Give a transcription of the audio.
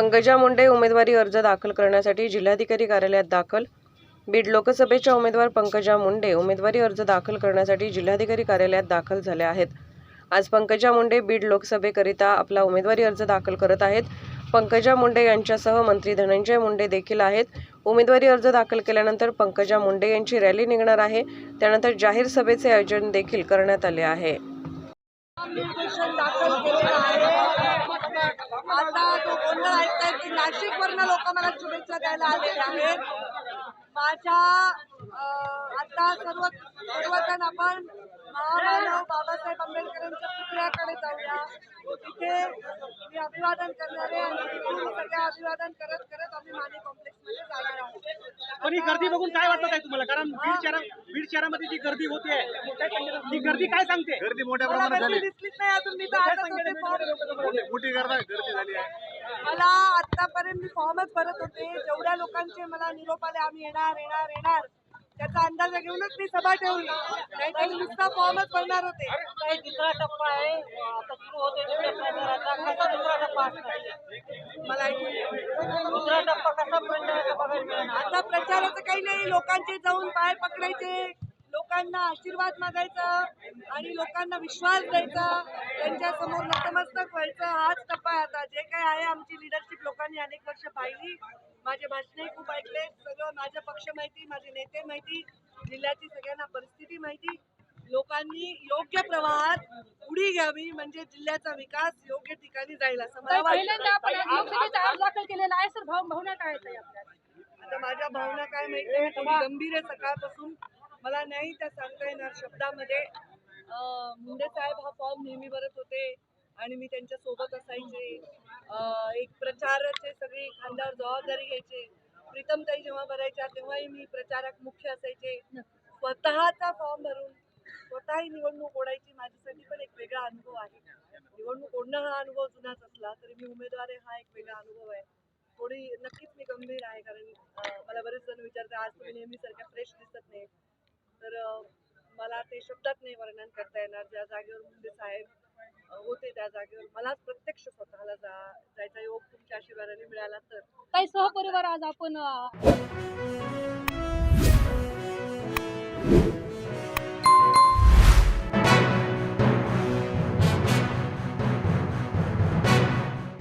पंकजा मुंडे उमेदवारी अर्ज दाखल करण्यासाठी जिल्हाधिकारी कार्यालयात दाखल. बीड लोकसभेच्या उमेदवार पंकजा मुंडे उमेदवारी अर्ज दाखल करण्यासाठी जिल्हाधिकारी कार्यालयात दाखल झाल्या आहेत. आज पंकजा मुंडे बीड लोकसभेकरिता आपला उमेदवारी अर्ज दाखल करत आहेत. पंकजा मुंडे यांच्यासह मंत्री धनंजय मुंडे देखील आहेत. उमेदवारी अर्ज दाखल केल्यानंतर पंकजा मुंडे यांची रॅली निघणार आहे. त्यानंतर जाहीर सभेचे आयोजन देखील करण्यात आले आहे. आता तो गोंधळ ऐकताय की नाशिकवरनं लोक मला शुभेच्छा द्यायला आलेले आहेत माझ्या आता सर्व सर्वजण आपण महामानव बाबासाहेब आंबेडकरांच्या पुतळ्याकडे जाऊया. तिथे मी अभिवादन करणार आहे आणि तिथून सगळ्या अभिवादन करत करत आम्ही माने कॉम्प्लेक्समध्ये जाणार आहोत. पण ही गर्दी बघून काय वाटत आहे तुम्हाला? कारण बीड शहरा बीड शहरामध्ये जी गर्दी होते ती गर्दी काय सांगते? गर्दी मोठ्या मला प्रमाणात गर्दी झाली. दिसलीच नाही अजून मी तर होते फॉर्म मोठी- मोठी गर्दी गर्दी झाली आहे. मला आतापर्यंत मी फॉर्मच भरत होते. जेवढ्या लोकांचे मला निरोप आले आम्ही येणार येणार येणार. त्याचा अंदाज घेऊनच मी सभा ठेवली. नाहीतर नुसता फॉर्मच भरणार होते. दुसरा टप्पा आहे. आता सुरू होते दुसरा टप्पा? मला. दुसरा टप्पा कसा आता प्रचाराचं काही नाही. लोकांचे जाऊन पाय पकडायचे. लोकांना आशीर्वाद मागायचा आणि लोकांना विश्वास द्यायचा त्यांच्यासमोर नतमस्तक व्हायचं हाच टप्पा आहे आता. जे काय आहे आमची लिडरशिप लोकांनी अनेक वर्ष पाहिली. माझे भाषणही खूप ऐकले. सगळं माझं पक्ष माहिती माझे नेते माहिती जिल्ह्याची सगळ्यांना परिस्थिती माहिती. लोकांनी योग्य प्रवाहात उडी घ्यावी म्हणजे जिल्ह्याचा विकास योग्य ठिकाणी जाईल असं मला दाखल केलेला आहे सर भाव भावना काय आता माझ्या भावना काय माहितीये थोडी गंभीर आहे सकाळपासून. मला नाही त्या सांगता येणार शब्दामध्ये. मुंडे साहेब हा फॉर्म नेहमी भरत होते आणि मी त्यांच्यासोबत असायचे. एक प्रचाराचे सगळी खांद्यावर जबाबदारी घ्यायचे. प्रीतमताई जेव्हा भरायच्या तेव्हाही मी प्रचारक मुख्य असायचे. स्वतःचा फॉर्म भरून स्वतःही निवडणूक ओढायची माझ्यासाठी पण एक वेगळा अनुभव आहे. निवडणूक ओढणं हा अनुभव जुनाच असला तरी मी उमेदवार आहे हा एक वेगळा अनुभव आहे. थोडी नक्कीच मी गंभीर आहे कारण मला बरेच जण विचारतात आज तुम्ही नेहमीसारख्या फ्रेश दिसत नाही मला ते शब्दात नाही वर्णन करता येणार. ज्या जागेवर मुंडे साहेब होते त्या जागेवर मला प्रत्यक्ष स्वतःला जा जायचा योग तुमच्या आशीर्वादाने मिळाला तर. काही सहपरिवार आज आपण